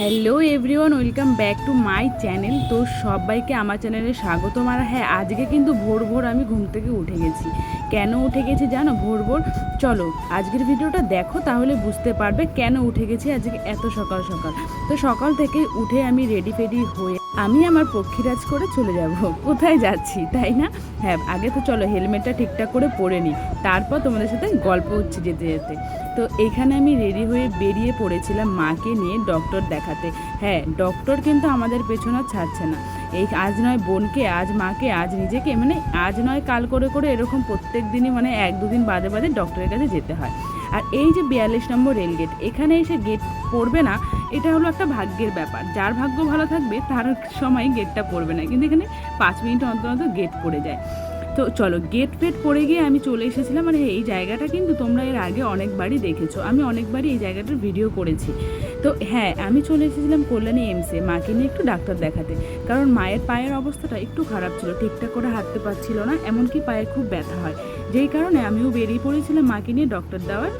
Hello everyone welcome back to my channel তো সবাইকে আমার চ্যানেলে স্বাগত আর হ্যাঁ আজকে কিন্তু ভোর ভোর আমি ঘুম থেকে উঠে গেছি। কেন উঠে গেছি জানো? ভোর ভোর। চলো, আজকের ভিডিওটা দেখো, তাহলে বুঝতে পারবে কেন উঠে গেছি আজকে এত সকাল সকাল। তো সকাল থেকে উঠে আমি রেডি ফেডি হয়ে আমি আমার পক্ষীরাজ করে চলে যাব। কোথায় যাচ্ছি, তাই না? হ্যাঁ আগে তো চলো, হেলমেটটা ঠিকঠাক করে পরে নিই তারপর তোমাদের সাথে গল্প হচ্ছে যেতে যেতে। তো এখানে আমি রেডি হয়ে বেরিয়ে পড়েছিলাম মাকে নিয়ে ডক্টর দেখাতে। হ্যাঁ ডক্টর কিন্তু আমাদের পেছনে ছাড়ছে না। এই আজ নয় বোনকে, আজ মাকে, আজ নিজেকে মানে আজ নয় কাল করে করে এরকম প্রত্যেক দিনই মানে এক দুদিন বাদে বাদে ডক্টরের কাছে যেতে হয়। আর এই যে বিয়াল্লিশ নম্বর রেলগেট এখানে এসে গেট পড়বে না এটা হলো একটা ভাগ্যের ব্যাপার। যার ভাগ্য ভালো থাকবে, তার সময় গেটটা পড়বে না। কিন্তু এখানে পাঁচ মিনিট অন্তর অন্তর গেট পড়ে যায়। তো চলো গেট ফেট পড়ে গিয়ে আমি চলে এসেছিলাম। আর এই জায়গাটা কিন্তু তোমরা এর আগে অনেকবারই দেখেছ। আমি অনেকবারই এই জায়গাটার ভিডিও করেছি। তো হ্যাঁ আমি চলে এসেছিলাম কল্যাণী এমসে মাকে নিয়ে একটু ডাক্তার দেখাতে। কারণ মায়ের পায়ের অবস্থাটা একটু খারাপ ছিল। ঠিকঠাক করে হাঁটতে পারছিল না, এমনকি পায়ে খুব ব্যথা হয়। যেই কারণে আমিও বেরিয়ে পড়েছিলাম মাকে নিয়ে ডক্টর দেওয়ার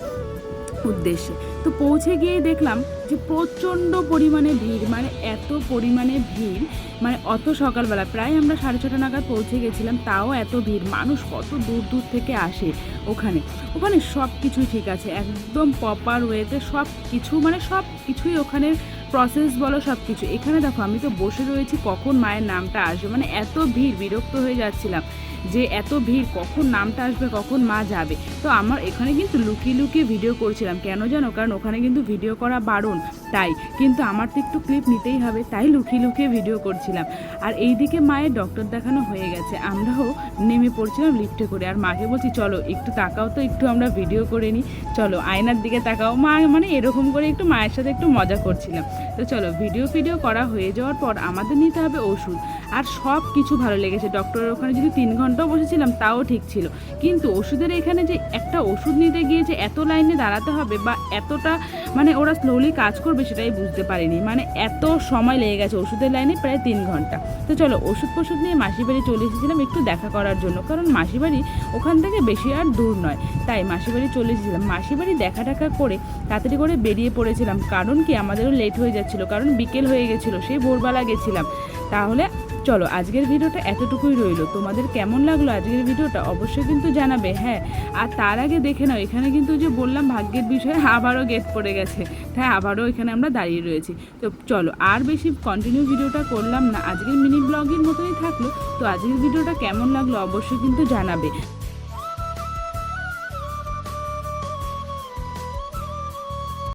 উদ্দেশ্যে। তো পৌঁছে গিয়ে দেখলাম যে প্রচণ্ড পরিমাণে ভিড় মানে এত পরিমাণে ভিড় মানে অত সকালবেলা, প্রায় আমরা সাড়ে ছটা নাগাদ পৌঁছে গেছিলাম, তাও এত ভিড়, মানুষ কত দূর দূর থেকে আসে ওখানে। ওখানে সব কিছুই ঠিক আছে, একদম প্রপার ওয়েতে সব কিছু মানে সব কিছুই ওখানে প্রসেস বলো, সব কিছু। এখানে দেখো, আমি তো বসে রয়েছি, কখন মায়ের নামটা আসবে মানে এত ভিড়, বিরক্ত হয়ে যাচ্ছিলাম যে এত ভিড়, কখন নামটা আসবে, কখন মা যাবে। তো আমার এখানে কিন্তু লুকিয়ে লুকিয়ে ভিডিও করছিলাম, কেন জানো? কারণ ওখানে কিন্তু ভিডিও করা বারণ। তাই, কিন্তু আমার তো একটু ক্লিপ নিতেই হবে, তাই লুকিয়ে লুকিয়ে ভিডিও করছিলাম। আর এইদিকে মায়ের ডক্টর দেখানো হয়ে গেছে। আমরাও নেমে পড়ছিলাম লিফটে করে। আর মাকে বলছি, চলো, একটু তাকাও তো, একটু আমরা ভিডিও করে নিই। চলো, আয়নার দিকে তাকাও। মা মানে এরকম করে একটু মায়ের সাথে একটু মজা করছিলাম। তো চলো ভিডিও ফিডিও করা হয়ে যাওয়ার পর আমাদের নিতে হবে ওষুধ। আর সব কিছু ভালো লেগেছে। ডক্টরের ওখানে যদি তিন ঘন্টাও বসেছিলাম, তাও ঠিক ছিল। কিন্তু ওষুধের এখানে যে একটা ওষুধ নিতে গিয়ে যে এত লাইনে দাঁড়াতে হবে বা এতটা মানে ওরা স্লোলি কাজ করবে সেটাই বুঝতে পারিনি। মানে এত সময় লেগে গেছে ওষুধের লাইনে প্রায় তিন ঘণ্টা। তো চলো ওষুধ ফষুধ নিয়ে মাসির বাড়ি চলে এসেছিলাম একটু দেখা করার জন্য। কারণ মাসির বাড়ি ওখান থেকে বেশি আর দূর নয়। তাই মাসির বাড়ি চলে এসেছিলাম। মাসির বাড়ি দেখা টাকা করে তাড়াতাড়ি করে বেরিয়ে পড়েছিলাম। কারণ কি, আমাদেরও লেট হয়ে যাচ্ছিল। কারণ বিকেল হয়ে গেছিল, সেই ভোরবেলা গেছিলাম। তাহলে চলো, আজকের ভিডিওটা এতটুকুই রইল। তোমাদের কেমন লাগল আজকের ভিডিওটা? অবশ্যই কিন্তু জানাবে হ্যাঁ। আর তার আগে দেখে নাও, এখানে কিন্তু যে বললাম, ভাগ্যের বিষয়ে আবারও গেট পড়ে গেছে। তাই আবারও এখানে আমরা দাঁড়িয়ে রয়েছি। তো চলো, আর বেশি কন্টিনিউ ভিডিওটা করলাম না। আজকের মিনি ব্লগের মতোই থাকল। তো আজকের ভিডিওটা কেমন লাগল অবশ্যই কিন্তু জানাবে।